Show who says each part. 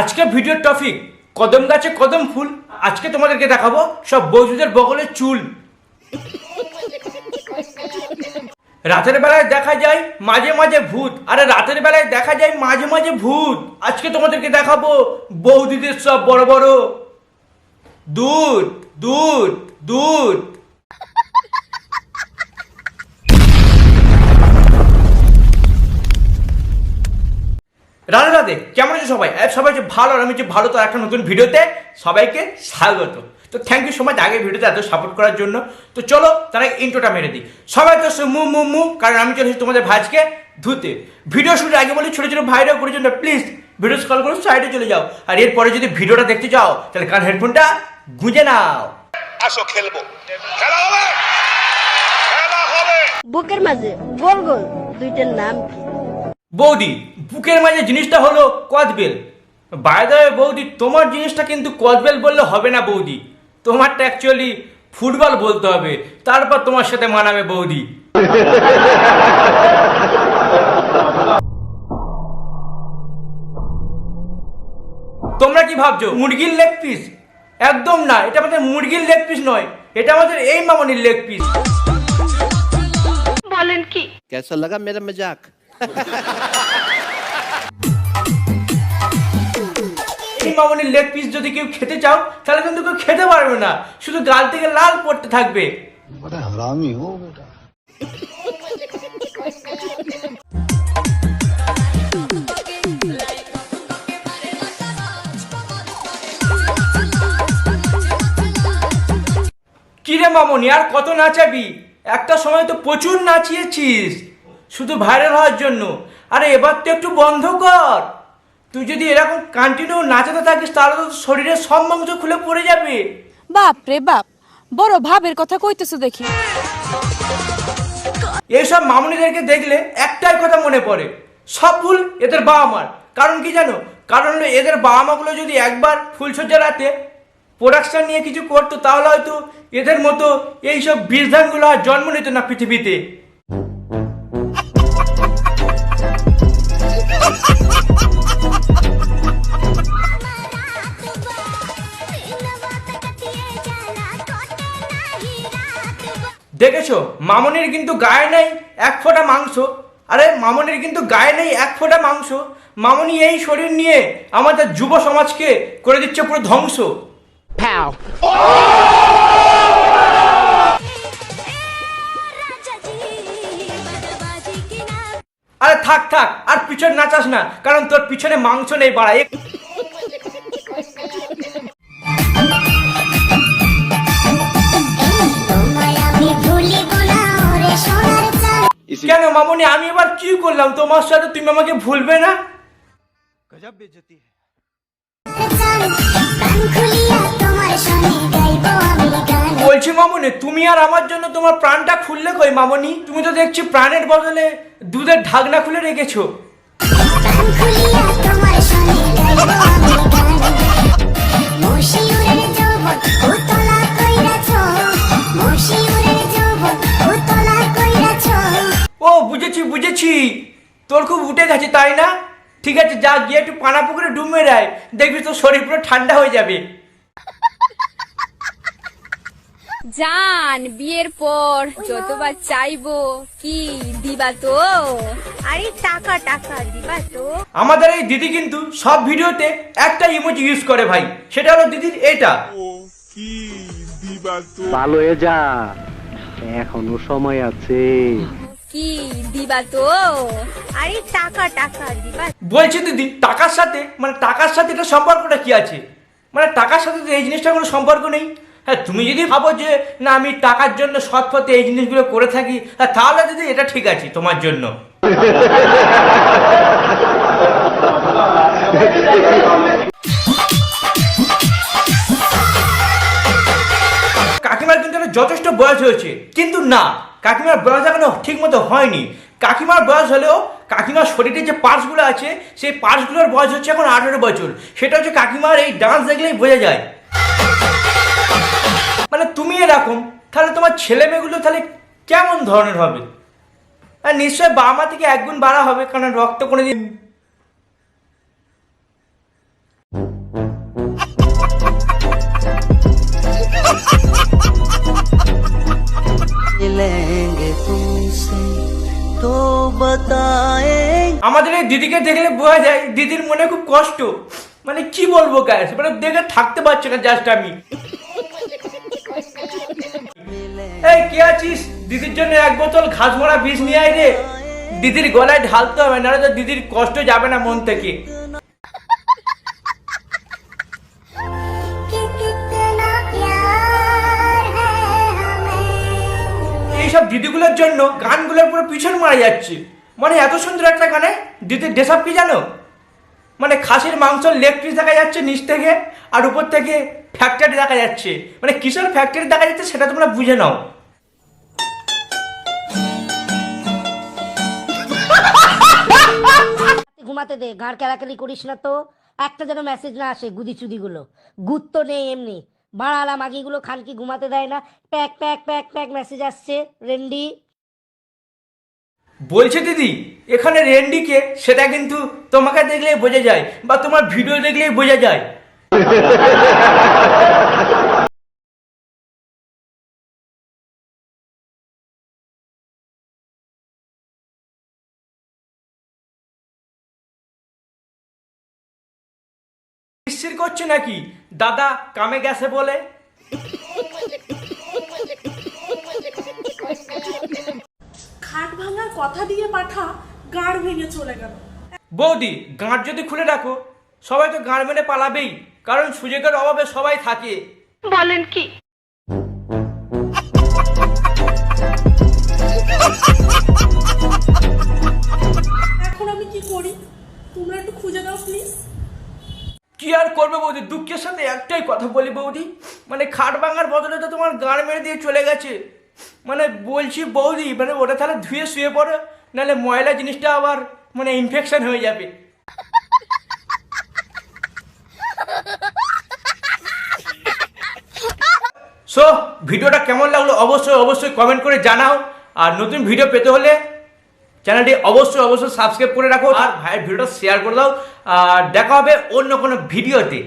Speaker 1: আজকে ভিডিওর টপিক কদম গাছে কদম ফুল। আজকে তোমাদেরকে দেখাবো সব বৌদিদের বগলের চুল। রাতের বেলায় দেখা যায় মাঝে মাঝে ভূত। আরে রাতের বেলায় দেখা যায় মাঝে মাঝে ভূত। আজকে তোমাদেরকে দেখাবো বৌদিদের সব বড় বড়। দুধ দুধ দুধ। রাধে রাধে কেমন আছে সবাই? সবাই যে ভালো আর আমি যে ভালো তো একটা নতুন ভিডিওতে সবাইকে স্বাগত। তো থ্যাংক ইউ সো মাচ আগে ভিডিওতে এত সাপোর্ট করার জন্য। তো চলো তারা ইন্ট্রোটা মেরে দিই। সবাই তো মু মু মু কারণ আমি চলেছি তোমাদের ভাজকে ধুতে। ভিডিও শুরুর আগে বলি ছোটো ছোটো ভাইরা করে জন্য প্লিজ ভিডিও কল করো সাইডে চলে যাও। আর এরপরে যদি ভিডিওটা দেখতে চাও তাহলে কান হেডফোনটা গুঁজে নাও।
Speaker 2: আসো খেলব। খেলা হবে! খেলা হবে!
Speaker 3: বুকের মাঝে গোল গোল দুইটার নাম কি?
Speaker 1: বৌদি বুকের মাঝে জিনিসটা হলো কদবেল বাইদাবে বৌদি তোমার জিনিসটা কিন্তু কদবেল বললে হবে না বৌদি। তোমারটা অ্যাকচুয়ালি ফুটবল বলতে হবে। তারপর তোমার সাথে মানাবে বৌদি। তোমরা কি ভাবছ? মুরগির লেগ পিস একদম না এটা আমাদের মুরগির লেগ পিস নয়। এটা আমাদের এই মামনির লেগ পিস
Speaker 4: বলেন কি? কেসা লাগা মেরা মজাক
Speaker 1: এই মামনির লেগ পিস যদি কেউ খেতে চাও তাহলে কিন্তু কেউ খেতে পারবে না। শুধু গাল থেকে লাল পড়তে থাকবে। কিরে মামনি আর কত নাচাবি? একটা সময় তো প্রচুর নাচিয়েছিস। শুধু ভাইরাল হওয়ার জন্য। আরে এবার তো একটু বন্ধ কর। তুই যদি এরকম কন্টিনিউ নাচাতে থাকিস তাহলে তো শরীরের সব মাংস খুলে পড়ে যাবে।
Speaker 5: বাপ রে বাপ বড় ভাবের কথা কইতেছো দেখি।
Speaker 1: এইসব মামনিদেরকে দেখলে একটাই কথা মনে পড়ে সব ভুল এদের বাবা মার কারণ কি জানো? কারণ এদের বাবা মাগুলো যদি একবার ফুলসজ্জা রাতে প্রোডাকশন নিয়ে কিছু করতো তাহলে হয়তো এদের মতো এইসব বীরধানগুলো আর জন্ম নিত না পৃথিবীতে। দেখেছ? মামনির কিন্তু গায়ে নেই এক ফোঁটা মাংস। আরে মামনির কিন্তু গায়ে নেই এক ফোঁটা মাংস। মামনি এই শরীর নিয়ে আমাদের যুব সমাজকে করে দিচ্ছে পুরো ধ্বংস। আরে থাক থাক। পিছনে নাচাস না, কারণ তোর পিছনে মাংস নেই বাড়া। কেন মামনি, আমি এবার কি করলাম? তোমার সাথে তুমি আমাকে ভুলবে না? বলছি মামনি, তুমি আর আমার জন্য তোমার প্রাণটা খুললে কই মামনি? তুমি তো দেখছি প্রাণের বদলে দুধের ঢাকনা খুলে রেখেছো। ও, বুঝেছি বুঝেছি। তোর খুব উঠে গেছে, তাই না? ঠিক আছে, যা গিয়ে একটু পানা পুকুরে ডুব মেরে দেখবি তোর শরীর পুরো ঠান্ডা হয়ে যাবে।
Speaker 5: জান বিয়ের পর যতবার চাইব কি দিবা তো? আরে টাকা টাকা দিবা তো।
Speaker 1: আমাদের এই দিদি কিন্তু সব ভিডিওতে একটা ইমোজি ইউজ করে ভাই। সেটা হলো দিদির এটা।
Speaker 6: ভালো হয়ে যা। এখনও সময় আছে।
Speaker 5: কি দিবা তো? আরে টাকা টাকা দিবা।
Speaker 1: বলছি দিদি টাকার সাথে মানে টাকার সাথে এটা সম্পর্কটা কি আছে? মানে টাকার সাথে তো এই জিনিসটার কোনো সম্পর্ক নেই। হ্যাঁ তুমি যদি ভাবো যে, না, আমি টাকার জন্য সৎ পথে এই জিনিসগুলো করে থাকি তাহলে দিদি এটা ঠিক আছে তোমার জন্য। কাকিমার কিন্তু যথেষ্ট বয়স হয়েছে, কিন্তু না, কাকিমার বয়স এখনও ঠিক মতো হয়নি। কাকিমার বয়স হলেও কাকিমার শরীরে যে পার্টসগুলো আছে, সেই পার্টসগুলোর বয়স হচ্ছে এখন আঠেরো বছর। সেটা হচ্ছে কাকিমার এই ডান্স দেখলেই বোঝা যায়। তুমি এরকম তাহলে তোমার ছেলে মেয়েগুলো তাহলে কেমন ধরনের হবে? আর নিশ্চয় বাবা থেকে একগুণ বাড়া হবে কারণ রক্ত করে দিন আমাদের এই দিদিকে দেখলে বোঝা যায় দিদির মনে খুব কষ্ট। মানে কি বলব গ্যাস মানে দেখে থাকতে পারছে না জাস্ট আমি। এই, কে আছিস? দিদির জন্য এক বোতল ঘাস মরা বিষ নিয়ে আয় রে। দিদির গলায় ঢালতে হবে, নাহলে তো দিদির কষ্ট যাবে না মন থেকে। এইসব দিদিগুলোর জন্য গানগুলোর পুরো পিছন মারা যাচ্ছে। মানে এত সুন্দর একটা গানে দিদির ডেসাপ কি জানো? মানে খাসির মাংস লেগ পিস দেখা যাচ্ছে নিচ থেকে আর উপর থেকে ফ্যাক্টরি দেখা যাচ্ছে। মানে কিসের ফ্যাক্টরি দেখা যাচ্ছে সেটা তোমরা বুঝে নাও।
Speaker 7: ঘুমাতে দে গাঁড় কেলাকেলি করিস না তো। একটা যেন মেসেজ না আসে গুদি চুদি গুলো গুদ তো নেই এমনি। বাড়ালা মাগিগুলো খানকি ঘুমাতে দেয় না। প্যাক প্যাক প্যাক প্যাক মেসেজ আসছে। রেন্ডি।
Speaker 1: বলছে দিদি এখানে রেন্ডিকে সেটা কিন্তু তোমাকে দেখলেই বোঝা যায় বা তোমার ভিডিও দেখলেই বোঝা যায়। স্থির করছে নাকি? দাদা কামে গেছে বলে?
Speaker 8: খাট ভাঙার কথা দিয়ে পাঠা গাড় ভেঙে চলে গেল।
Speaker 1: বৌদি গাঁট যদি খুলে রাখো সবাই তো গাঁট মেরে পালাবেই কারণ সুযোগের অভাবে সবাই থাকে।
Speaker 5: বলেন কি?
Speaker 8: এখন আমি কি করি? তোমরা একটু খুঁজে দাও প্লিজ
Speaker 1: কি আর করবে বৌদি? দুঃখের সাথে একটাই কথা বলি বৌদি মানে খাট ভাঙার বদলে তো তোমার গাঁট মেরে দিয়ে চলে গেছে। মানে বলছি বৌদি মানে ওটা তাহলে ধুয়ে শুয়ে পড়ো। নাহলে ময়লা জিনিসটা আবার মানে ইনফেকশন হয়ে যাবে। সো ভিডিওটা কেমন লাগল অবশ্যই অবশ্যই কমেন্ট করে জানাও। আর নতুন ভিডিও পেতে হলে চ্যানেলটি অবশ্যই অবশ্যই সাবস্ক্রাইব করে রাখো। আর ভাইয়ের ভিডিওটা শেয়ার করে দাও। আর দেখা হবে অন্য কোনো ভিডিওতে